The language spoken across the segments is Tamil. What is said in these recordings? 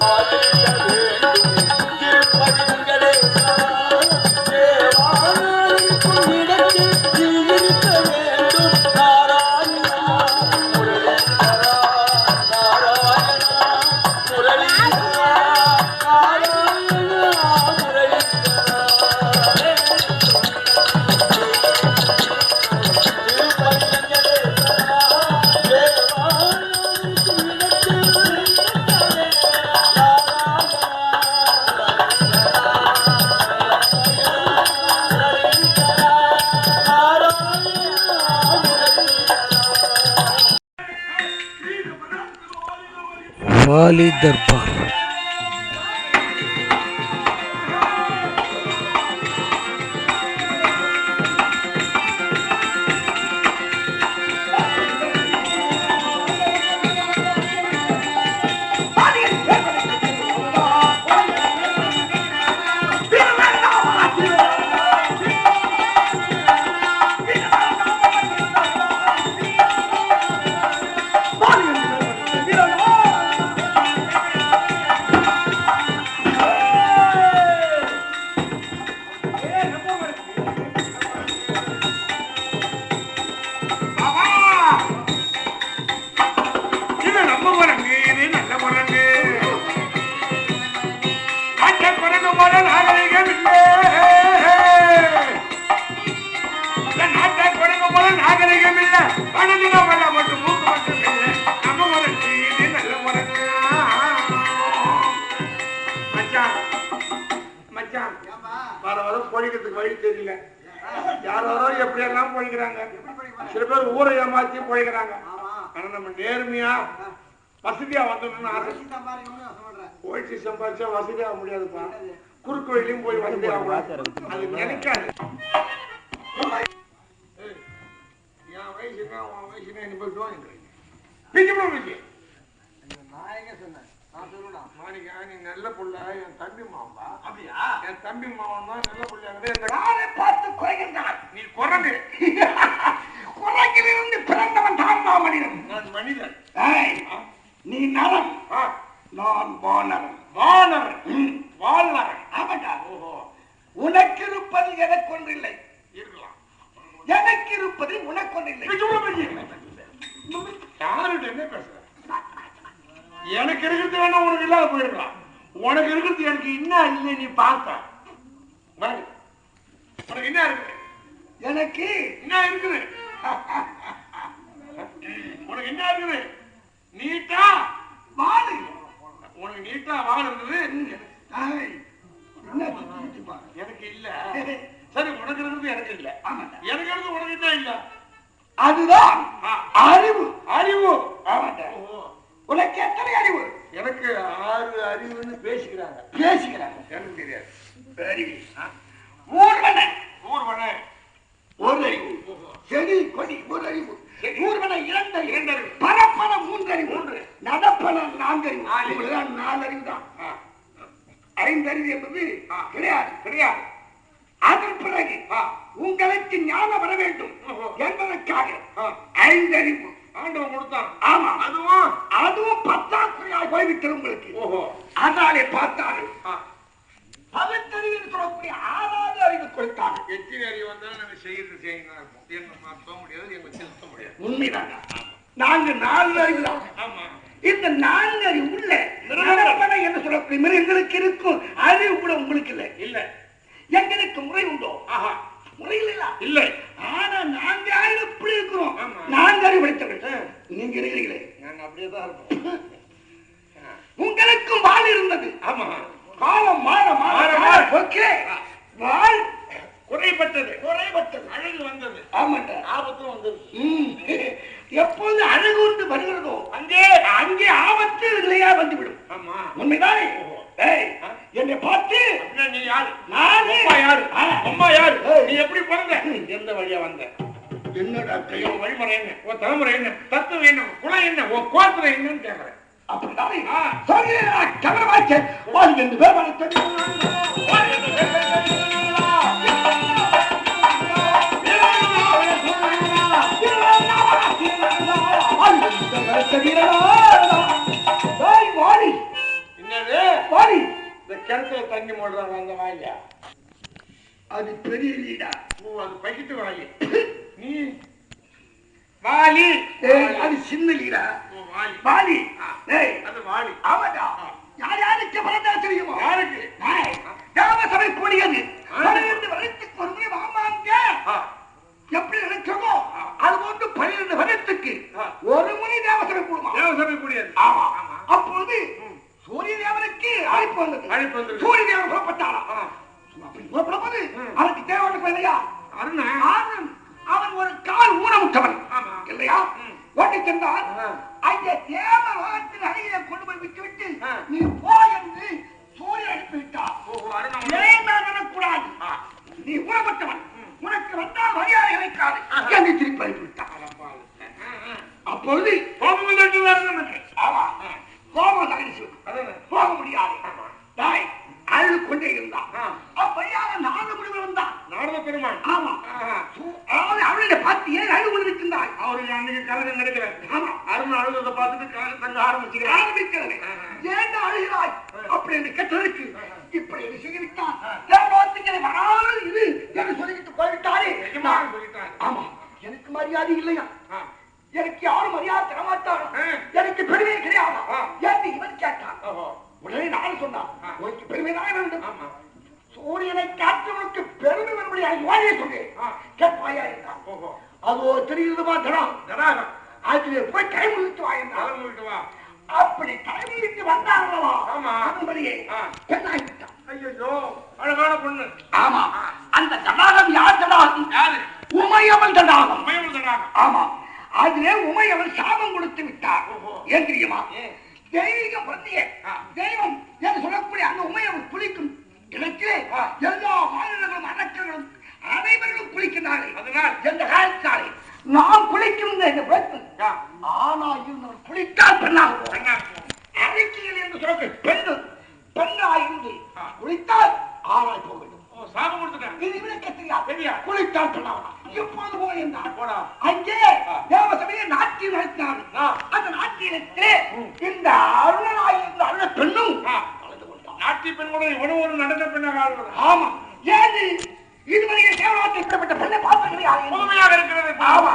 வாலி ஆனா நம்ம நேர்மையா வசதியா வந்துடணும்னு போயிட்டு சம்பாதிச்சா வசதியாக முடியாதுப்பா. குறுக்கு வழியிலும் போய் வசதியாக அது நினைக்காது. என் வயசு என்ன? உன் வயசு என்ன? நீ போய் வாங்கிட்டு பிச்சு போ பிச்சு மாணிக்கா நீ நல்ல புள்ள என் தம்பி மாவா அப்படியா? என் தம்பி மாவன் தான் நல்ல புள்ளையாங்க இந்த யாரை பார்த்து குறைகின்றான் நீ குரங்கு குறைகிலிருந்து பிறந்தவன் தான் மாமனிதன் நான் மனிதன் ஏய், நீ நரன் ஆ, நான் வானரன் வானரன் வாழ்நரன் ஆமாண்டா ஓஹோ உனக்கு இருப்பது எனக்கு ஒன்றில்லை இருக்கலாம் எனக்கு இருப்பது உனக்கு ஒன்றில்லை பிச்சு போ பிச்சு யாருகிட்ட என்ன பேசுற எனக்கு இருக்கிறது வேணா உனக்கு இல்லாத போயிருக்கலாம் உனக்கு இருக்கிறது எனக்கு என்ன இல்லை நீ பார்த்த பாரு. உனக்கு என்ன இருக்கு எனக்கு என்ன இருக்குது உனக்கு என்ன இருக்குது நீட்டா வாழை உனக்கு நீட்டா வால் இருக்குது ஏய், என்ன சுத்தி பாரு. எனக்கு இல்ல சரி உனக்கு இருக்கிறது எனக்கு இல்ல. எனக்கு இருக்கிறது உனக்கு தான் இல்ல? அதுதான். அறிவு. அறிவு. ஆமாண்டா. உனக்கு எத்தனை அறிவு? எனக்கு ஆறு அறிவுன்னு பேசிக்கிறாங்க. பேசுகிறாங்க எனக்கு தெரியாது. அறிவு ஊர்வன ஊர்வன ஒரு அறிவு. செடி கொடி ஒரு அறிவு. ஊர்வன இரண்டு அறிவு. பரப்பன மூன்று அறிவு. மூன்று. நடப்பன நான்கு அறிவு. நாலு. நாலு அறிவு தான் ஐந்தறிவு என்பது. கிடையாது. கிடையாது. அதன் பிறகு. உங்களுக்கு ஞானம் வர வேண்டும். என்பதற்காக. ஐந்தறிவு. ஆண்டவன் கொடுத்தான் ஆமா. அதுவும்? அதுவும் பத்தாக்குறையாய் போய்விட்டது உங்களுக்கு. அதனாலே பார்த்தாரு ஆ, பகுத்தறிவு என்று சொல்லக்கூடிய ஆறாவது அறிவு கொடுத்தாங்க எத்தனை அறிவு வந்தாலும் செய்யறது செய்யணும். என்ன மாற்ற முடியாது எங்க திருத்த முடியாது. உண்மைதாங்க. நான்கு அறிவு தான் ஆமா. இந்த நான்கு அறிவு உள்ள என்று சொல்லக்கூடிய மிருகங்களுக்கு இருக்கும் அறிவு கூட உங்களுக்கு இல்லை. இல்ல. எங்களுக்கு முறை உண்டோ? ஆஹா. முறை இல்ல. இல்ல ஆனா நான்கு அறிவு எப்படி இருக்கிறோம். ஆமா. நான்கு அறிவு படித்தவர்கள் நீங்க இருக்கிறீங்களே? நாங்க அப்படியே தான் இருப்போம் உங்களுக்கும் வாழ் இருந்தது. ஆமா. காலம் மாற மாற மாற, மாற. மாற. போக்கே வாழ் குறைபட்டது. குறைபட்டது. அழகு வந்தது. ஆமாண்டா. ஆபத்தும் வந்தது. எப்போது அழகு ஒன்று வருகிறதோ அங்கே. அங்கே ஆபத்து இல்லையா வந்துவிடும். ஆமா. உண்மைதானே? என்னை பார்த்து நீ யாரு நானே அம்மா யாரு ஆ. அம்மா யாரு. நீ எப்படி பிறந்த எந்த வழியா வந்த என்னடா கையம் வழிமுறை என்ன உன் தலைமுறை என்ன தத்துவம் என்ன குலம் என்ன உன் கோத்திரம் என்னன்னு கேக்குறேன் அப்படிதானே ஆ. சொல்கிறேன் கவனமாச்சு என்று பேர் வாடி என்னது? கிணத்துல தண்ணி மூடுறாங்க அந்த வாயில. அது பெரிய லீடா ஓ அது பகிட்டு வாயி. நீ வாலி. ஏய், அது சின்ன லீடா வாலி. வாலி. அது வாலி. ஆமாடா யார் யாருக்கு பிறந்தா தெரியுமா? யாருக்கு? ஏய், தேவசபை கூடியது. பன்னிரண்டு வருடத்துக்கு ஒரு முறை வாமாங்க எப்படி நினைச்சோமோ அது போன்று பன்னிரண்டு வருடத்துக்கு. ஒரு முறை தேவசபை கூடுமா தேவசபை கூடியது ஆமா. ஆமா. சூரிய தேவனுக்கு அழைப்பு வந்தது. அழைப்பு வந்தது. சூரிய தேவன் புறப்பட்டாரா. அப்படி புறப்படும்போது ம். அவனுக்கு தேவனுக்கு இல்லையா அருணா. அவன் ஒரு கால் ஊனமுற்றவன். ஆமா. இல்லையா. ஓட்டி சென்றால் ஆ. அங்கே தேவலோகத்தின் அருகிலே கொண்டு போய் விட்டு விட்டு. நீ போ என்று சூரியன் அனுப்பி விட்டார் வரக்கூடாது. ஆ. நீ ஊனமுற்றவன். உனக்கு வந்தால் மரியாதை கிடைக்காது. என்று திருப்பி அனுப்பி விட்டார் அப்பொழுது ஆமா. கோபம் தகரிச்சு போக முடியாது. அழுது கொண்டே இருந்தான் ஆ. அப்பையாக நாலு முடிவு வந்தான் நாரத பெருமான் ஆமா. அதாவது அவளுடைய பார்த்து ஏன் அழுது கொண்டிருக்கின்றாய் அவருக்கு அன்னைக்கு கலகம் நடக்கல ஆமா. அருண் அழுதத்தை பார்த்துட்டு கலகம் தங்க ஆரம்பிச்சுக்கிறார் ஆரம்பிக்கிறது. ஆஹா. ஏன் அழுகிறாய்? அப்படி என்று கேட்டதற்கு இப்படி என்று தேவலோகத்துக்கு வராமல் இது என்று சொல்லிவிட்டு போய்விட்டாரே. ஆமா. எனக்கு மரியாதை இல்லையா. எனக்கு யாரும் மரியாதை தர மாட்டாரோ? ஆ. எனக்கு பெருமை கிடையாதா. என்று இவன் கேட்டான். உடனே நான் சொன்னான். உனக்கு பெருமை தான் வேண்டும்? சூரியனை காற்றவனுக்கு பெருமை வரும்படியா வாழிய சொன்னேன். கேட்பாயா என்றான் அதோ தெரியுது மாத்தலாம் ஜடாகம் அதிலே போய் கை முடித்து வா என்றான் வா. அப்படி முடித்து வந்தாங்களா ஆமா. அதன்படியே ஆ. பெண்ணாகிவிட்டான். ஐயோ அழகான பொண்ணு. ஆமா. அந்த தடாகம் யார் தடாகம் யாரு? உமையவன் தடாகம் உமையவள் ஜடாகம் ஆமா. அதிலே உமையவன் சாபம் கொடுத்து விட்டார். ஏன் தெரியுமா? தெய்வீகம் ஆ. தெய்வம் என்று சொல்லக்கூடிய அந்த உமையவன் குளிக்கும் இடத்திலே. எல்லா மாநிலங்களும் அரக்கர்களும் அனைவர்களும் குளிக்கிறார்கள் அதனால் எந்த காலத்தாலே நாம் குளிக்கும் இந்த யா, ஆனா இருந்தவர் குளித்தால் பெண்ணாகும் அறிக்கையில் என்று சொல்ல பெண்ணு பெண்ணாயிருந்து. குளித்தால் ஆளாய் போக வேண்டும் ஓ சாபம் கொடுத்துட்டேன் இது விளக்க தெரியாது தெரியாது. குளித்தால் பெண்ணாகலாம் இப்போது போய் அங்கே. தேவசபையை நாட்டியம் நடத்தினார்கள் ஆ. அந்த நாட்டியத்திலே இந்த அருணனாய் இருந்த அருண பெண்ணும் ஆ. கலந்து கொண்டார் நாட்டி பெண் கூட இவனும் ஒரு நடன பெண்ணாக ஆமா. ஏது இதுவரையே தேவலோகத்தில் இப்படிப்பட்ட பெண்ணை பார்த்து கிடையாது புதுமையாக இருக்கிறது. ஆமா.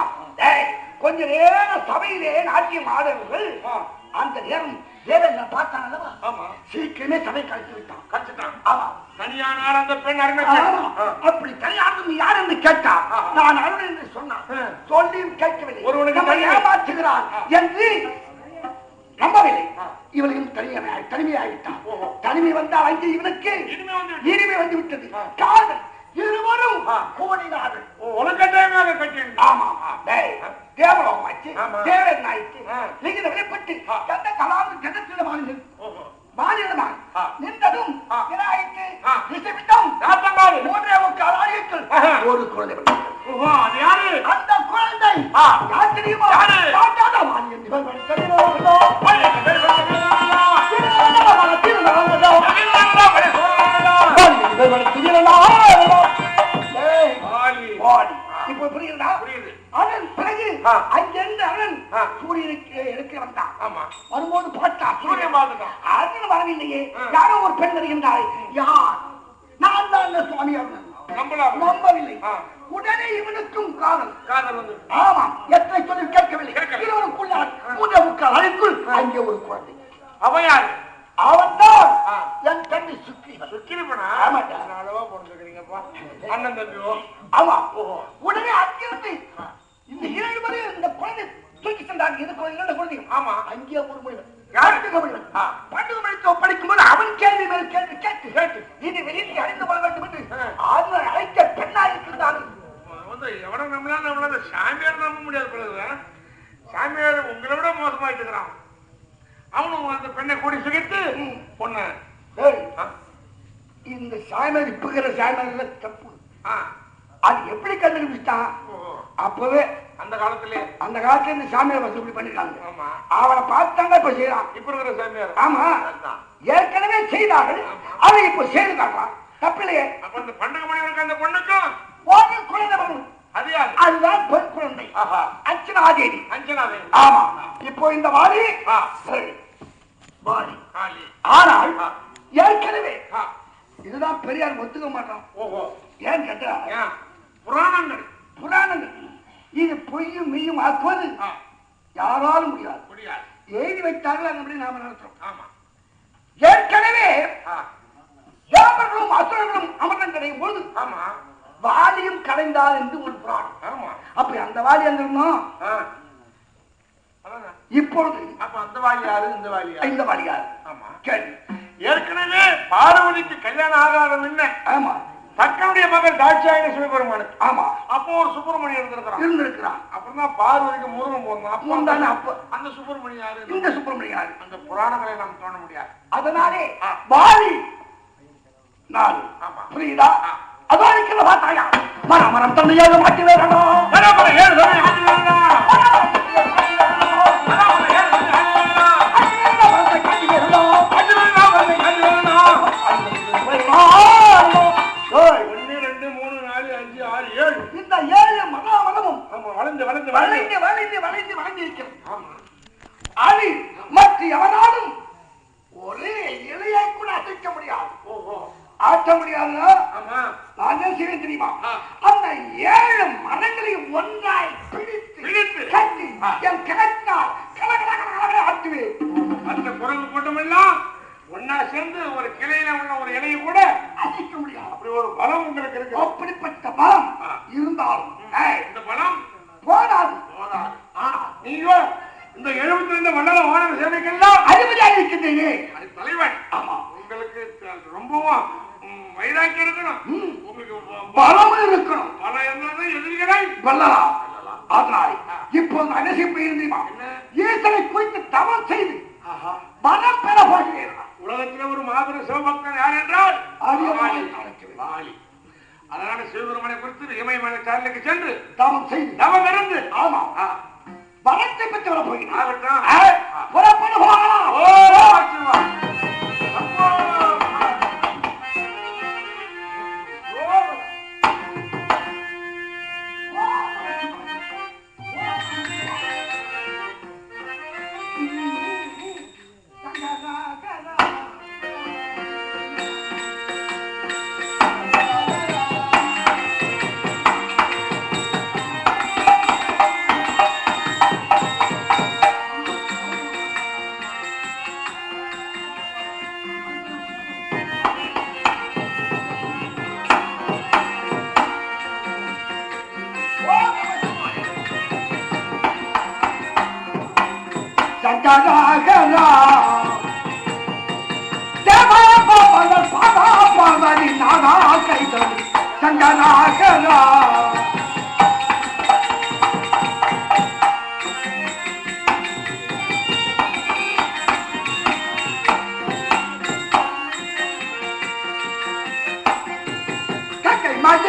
கொஞ்ச நேரம் சபையிலே நாட்டியம் ஆடவர்கள். அந்த நேரம் தேவன் பார்த்தான் அல்லவா ஆமா சீக்கிரமே சபை கழித்து விட்டான் கச்சிட்டான் ஆமா தனியானார் அந்த பெண் அருமை. அப்படி தனியாக நீ யார் என்று கேட்டா. நான் அருள் என்று சொன்னான். சொல்லியும் கேட்கவில்லை ஒருவனுக்கு. ஏமாற்றுகிறான். என்று நம்பவில்லை. இவளையும் தனிமையாய் தனிமையாகிட்டான். தனிமை வந்தால் அங்கே இவனுக்கு இனிமே வந்து விட்டது. காதல் இருவரும். கோடினார்கள் ஓ, உலகத்தையாக கட்டியிருந்தான். ஆமா தேவலோகம் ஆச்சு. தேவன் ஆயிடுச்சு. நீங்க வெளிப்பட்டு. எந்த ஜனத்தில வாழ்ந்து ஓஹோ. மாநிலமாக. நின்றதும் ஆ. என்ன ஆயிற்று ஆ. விசவிட்டம் நாத்தங்காடு. மூன்றே முக்கால் ஆயிரத்தில் ஆஹா. ஒரு குழந்தை? அந்த குழந்தை. யார் தெரியுமா? அங்கிருந்து அவன். சூரியனுக்கு எடுக்க வந்தான் ஆமா. வரும்போது பார்த்தா சூரியன் பார்த்துட்டான். அருண் வரவில்லையே. யாரோ ஒரு பெண் வருகின்றாள் யார் நான் தான் இந்த சுவாமி. நம்பவில்லை. உடனே இவனுக்கும் காதல் காதல். ஆமா எத்தனை சொல்லி கேட்கவில்லை. இருவருக்குள்ளார் மூன்றே முக்கால் அறைக்குள் அங்கே ஒரு குழந்தை அவன் யாரு? அவன் தான். என் தம்பி சுக்ரீவன் சுக்கிரிப்பனா? ஆமாண்டா. நாளவா பிறந்திருக்கிறீங்கப்பா. அண்ணன் தம்பியோ? ஆமா. உடனே அங்கிருந்து இந்த இரண்டு பேரும் இந்த குழந்தை தூக்கி சென்றாங்க. இது இரண்டு குழந்தைகள். ஆமா. அங்கே ஒரு மொழித்தை படிக்கும்போது அவன் கேள்வி மேல் கேள்வி கேட்டு கேட்டு இது வெளியே அறிந்து கொள்ள வேண்டும் என்று ஆ. ஆளுநர் அழைத்த பெண்ணாக எவனை நம்பலாம் நம்மளால சாமியார் நம்ப முடியாது பிறகு சாமியார் உங்களை விட மோசமாயிட்டு இருக்கிறான். அவனும் அந்த பெண்ணை கூடி சுகித்து பொண்ணு இந்த சாய்மர் இப்புகிற சாய்மர் தப்பு. ஆ, அது எப்படி கண்டுபிடிச்சான் ஓஹோ. அப்பவே அந்த காலத்திலே. அந்த காலத்துல இந்த சாமியார் வசூல் பண்ணிருக்காங்க. ஆமா. அவனை பார்த்தாங்க இப்ப செய்யறான். இப்ப இருக்கிற சாமியார். ஆமா. ஏற்கனவே செய்தார்கள். அதை இப்ப செய்து காட்டுறான் தப்பில்லையே. அப்ப அந்த பண்டக மணிவனுக்கு அந்த பொண்ணுக்கும் ஒரு குழந்தை வரும் அதுதான் பெண் குழந்தை. ஆஹா. அர்ச்சனாதேவி. அஞ்சனாதே ஆமா. இப்போ இந்த வாரி காளி. ஆனால். ஏற்கனவே இதுதான் பெரியார் ஒத்துக்க மாட்டோம் ஓஹோ. ஏன்னு கேட்டா ஏன் புராணங்கள் புராணங்கள் இது பொய்யும் மெய்யும் ஆக்குவது யாராலும் முடியாது. முடியாது. எழுதி வைத்தார்கள் அப்படி நாம நடத்துறோம். ஆமா. ஏற்கனவே ஆ, தேவர்களும் அசுரர்களும் அமர்ந்தம் கிடையும் போது ஆமா. வாலியும் கலைந்தார் என்று ஒரு புராணம். ஆமா. அப்படி அந்த வாலி இருந்தோம். அதானே. இப்பொழுது அப்ப அந்த வாலி யாரு? இந்த வாலி யாரு? இந்த வாலியார் ஆமா. கேள்வி. ஏற்கனவே பார்வதிக்கு கல்யாணம் ஆகாத முன்ன ஆமா. தக்கனுடைய மகள் தாட்சாயணி சிவபெருமானுக்கு ஆமா. அப்போ ஒரு சுப்பிரமணியன் இருந்திருக்கிறான். இருந்திருக்கிறான். அப்புறம் தான் பார்வதிக்கு முருகன் போனான் அப்போ முந்தானே அப்ப அந்த சுப்பிரமணியம் யாரு? இந்த சுப்பிரமணியார் அந்த புராணங்களை நாம் தோண முடியாது. அதனாலே நான் ஆமா. புரியுதா. அதானிக்கிற பார்த்தாயா மரம் மரம் தந்தையாக மாற்றி வேறணும் ஏழு நீங்க இந்த எழுபத்தி ரெண்டு மண்டல வானர சேவைக்கெல்லாம் அதிபதியாக இருக்கின்றேனே அது தலைவன். ஆமா. உங்களுக்கு ரொம்பவும் வைராக்கியம் இருக்கணும். உங்களுக்கு ப- ப- பலமும் இருக்கணும். பலம் வெல்லலாம் அதனால் இப்போது? ஈசனை குறித்து தவம் செய்து. மனம் பெற போகிறேன். உலகத்திலே ஒரு மாபெரும் சிவபக்தன் யார் என்றால். அதனால சிவபெருமனை குறித்து இமயமலை சாரலுக்கு சென்று தவம் செய்து. தவம் இருந்து. ஆமா. வரத்தை பெற்று வர போகிறேன் ஆகட்டும். ஆ,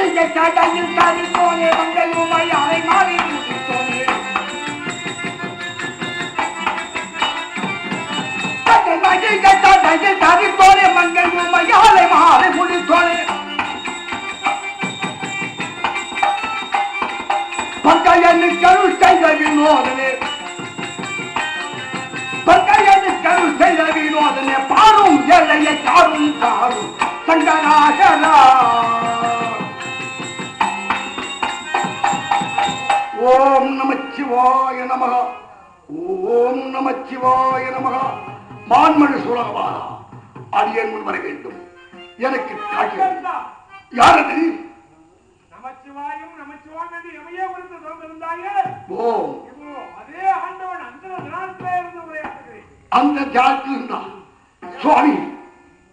கக்கை கடையில் காரி போனே மங்கள் உமையாரை மாறி போனே கக்கை மாதிரி கடையில் போனே மங்கள் உமையாரை மாறி முடித்தோனே பங்கையனு செய்த வினோதனே பங்கையனு செய்த வினோதனே பாரும் எல்லையை தாரும் தாரும் சங்கராகரா ஓம் நமச்சிவாய நமக. ஓம் நமச்சிவாய நமக. மான்மணி சுலகவாரா அடியன் முன் வர வேண்டும்? எனக்கு காட்சி யாரது? நமச்சிவாயும் நமச்சிவாயம் என்று எமையே குறித்து தோன்றிருந்தாயே ஓம் இப்போ அதே ஆண்டவன் அந்த தினத்திலே இருந்து உரையாற்றுகிறேன். அந்த தியானத்தில் இருந்தான் சுவாமி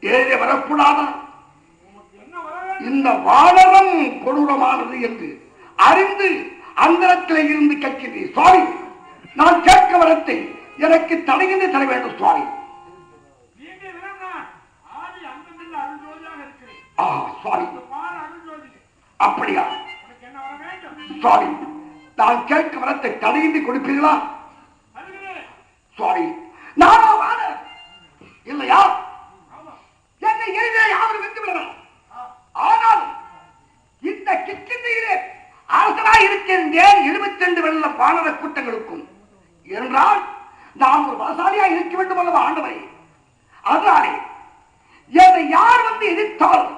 ஏழை வரக்கூடாதா? இந்த வானரம் கொடூரமானது என்று அறிந்து அந்தரத்திலே இருந்து கேட்கிறேன் சுவாமி நான் கேட்க வரத்தை எனக்கு தடையின்றி தர வேண்டும். சுவாமி அப்படியா? சுவாமி நான் கேட்க வரத்தை தடையின்றி கொடுப்பீர்களா? சுவாமி நானா நல்ல வானர கூட்டங்களுக்கும்? என்றால் நாம் ஒரு பலசாலியா இருக்க வேண்டும் அல்லவா ஆண்டவரே? அதனாலே என்னை யார் வந்து எதிர்த்தாலும்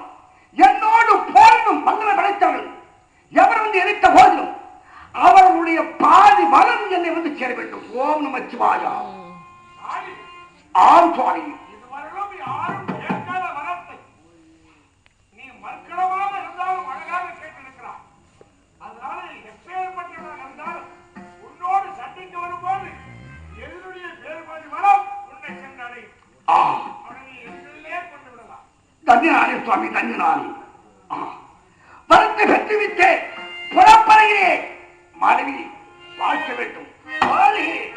என்னோடு போரிடும் பங்கன படைத்தவர்கள் எவர் வந்து எதிர்த்த போதிலும் அவர்களுடைய பாதி பலம் என்னை வந்து சேர வேண்டும். ஓம் நமச்சிவாயா ஆம் சுவாமி. இதுவரையிலும் யாரும் தந்தினாரே சுவாமி தந்தினாரே வரத்தை பெற்று விட்டு புறப்படையிலே. மனைவி வாழ்க்க வேண்டும். வாழ்கிறேன்.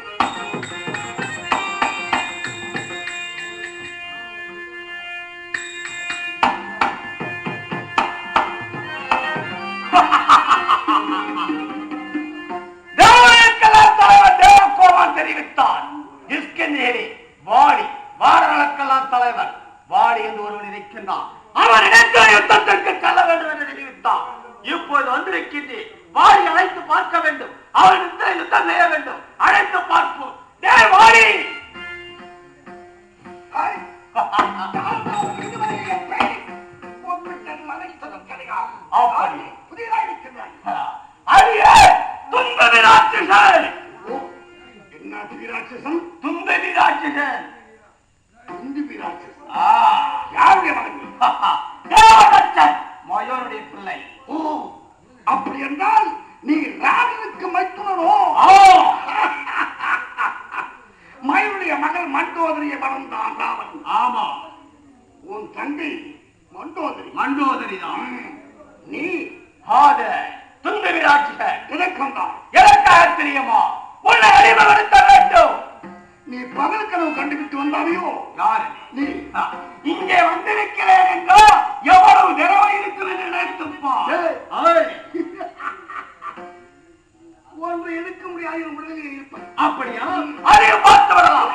அப்படியா அறிய பார்த்து விடலாம்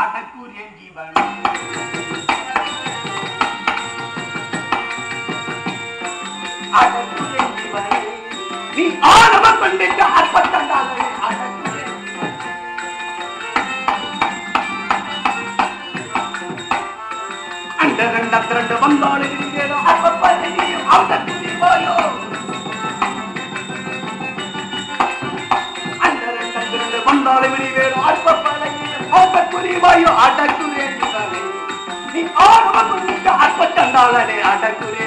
அடக்கூர் ரெண்டு வந்தாலும் அவங்க ಗುರಿವಯು ಅಡಕುರೆ ನಿನ್ನ ಆತ್ಮಕುಂಡ ಆತ್ಮಚಂದಾಳನೆ ಅಡಕುರೆ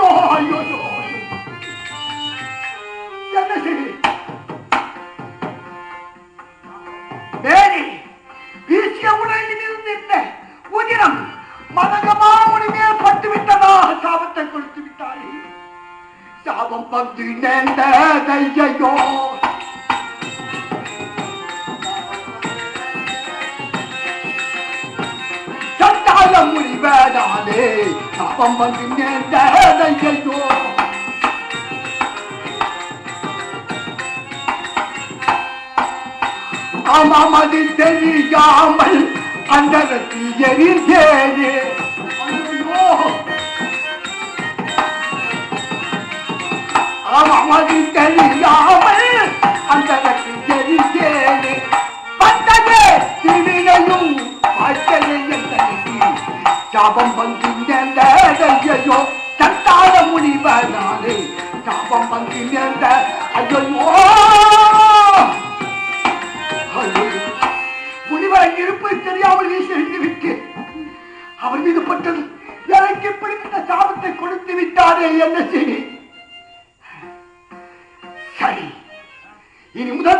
ஐயோ ஐயோ என்ன செய்தி? வேலி வீசிய உடலிலிருந்து இந்த உதிரம் மதகமா உனிமேல் பட்டு விட்டதா சாபத்தை கொடுத்து விட்டாய் சாபம் வந்து நேர்ந்த தையோ நேர்ந்ததையோ ஆமாம் அது தெரியாமல் அந்த எரிஞ்சேனே ஐயோ ஆமாம் அது தெரியாமல் அந்த எரிஞ்சேனே பட்டதே திருவினையும் வாழ்க்கையை எங்களுக்கு சாபம் வந்து நேர்ந்ததையோ தட்டாத முடிவதாலே சாபம் வந்து நேர்ந்த ஐயோ முனிவர் இருப்பது தெரியாமல் வீசிவிட்டு விட்டு அவர் மீது பட்டது எனக்கு இப்படி இந்த சாபத்தை கொடுத்து விட்டாரே என்ன செய்தி சரி இனி முதல்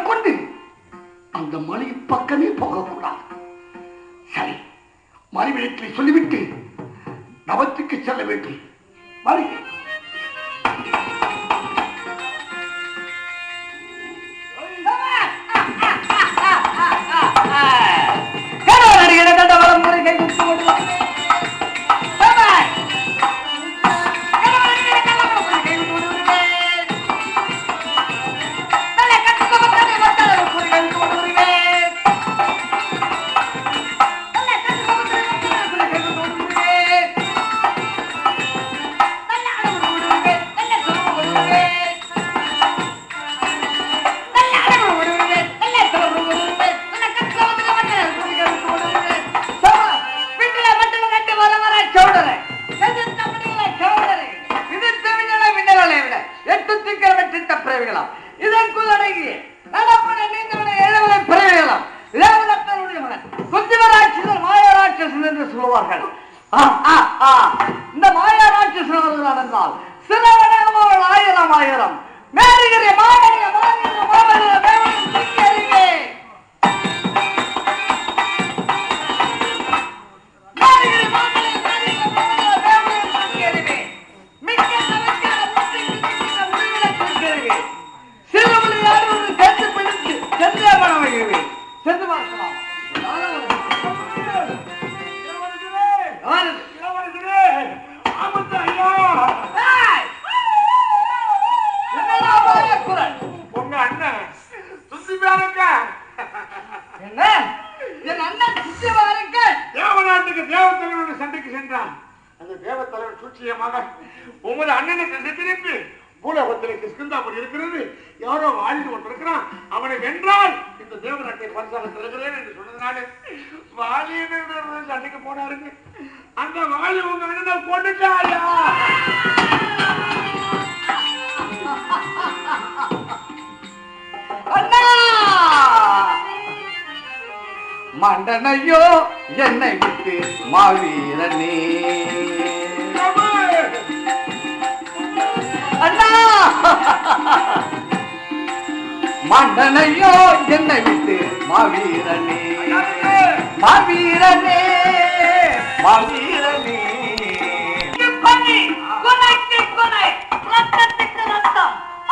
தேவநாட்டை பரிசாக என்று சொன்னதுனால வாலியினர் சண்டைக்கு போனாருங்க. அந்த வாலி உங்க அண்ணனை கொண்டுட்டாயா? மண்டனையோ என்னை விட்டு மாவீரனே. அண்ணா! மன்னனையோ என்னை விட்டு மாவீரனே. மாவீரனே மாவீரனே.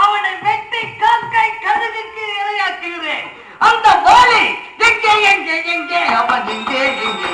அவனை வெட்டி காக்கை கழுகுக்கு இரையாக்குகிறேன். அந்த போலி எங்கே எங்கே எங்கே? அவன் எங்கே எங்கே